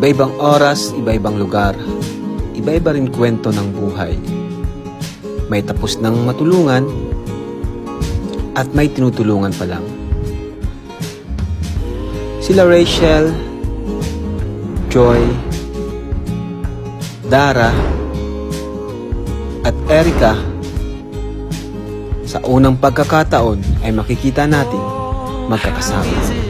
Iba-ibang oras, iba-ibang lugar, iba-iba rin kwento ng buhay. May tapos ng matulungan at may tinutulungan pa lang. Sila Rachel, Joy, Dara, at Erica sa unang pagkakataon ay makikita natin magkakasama.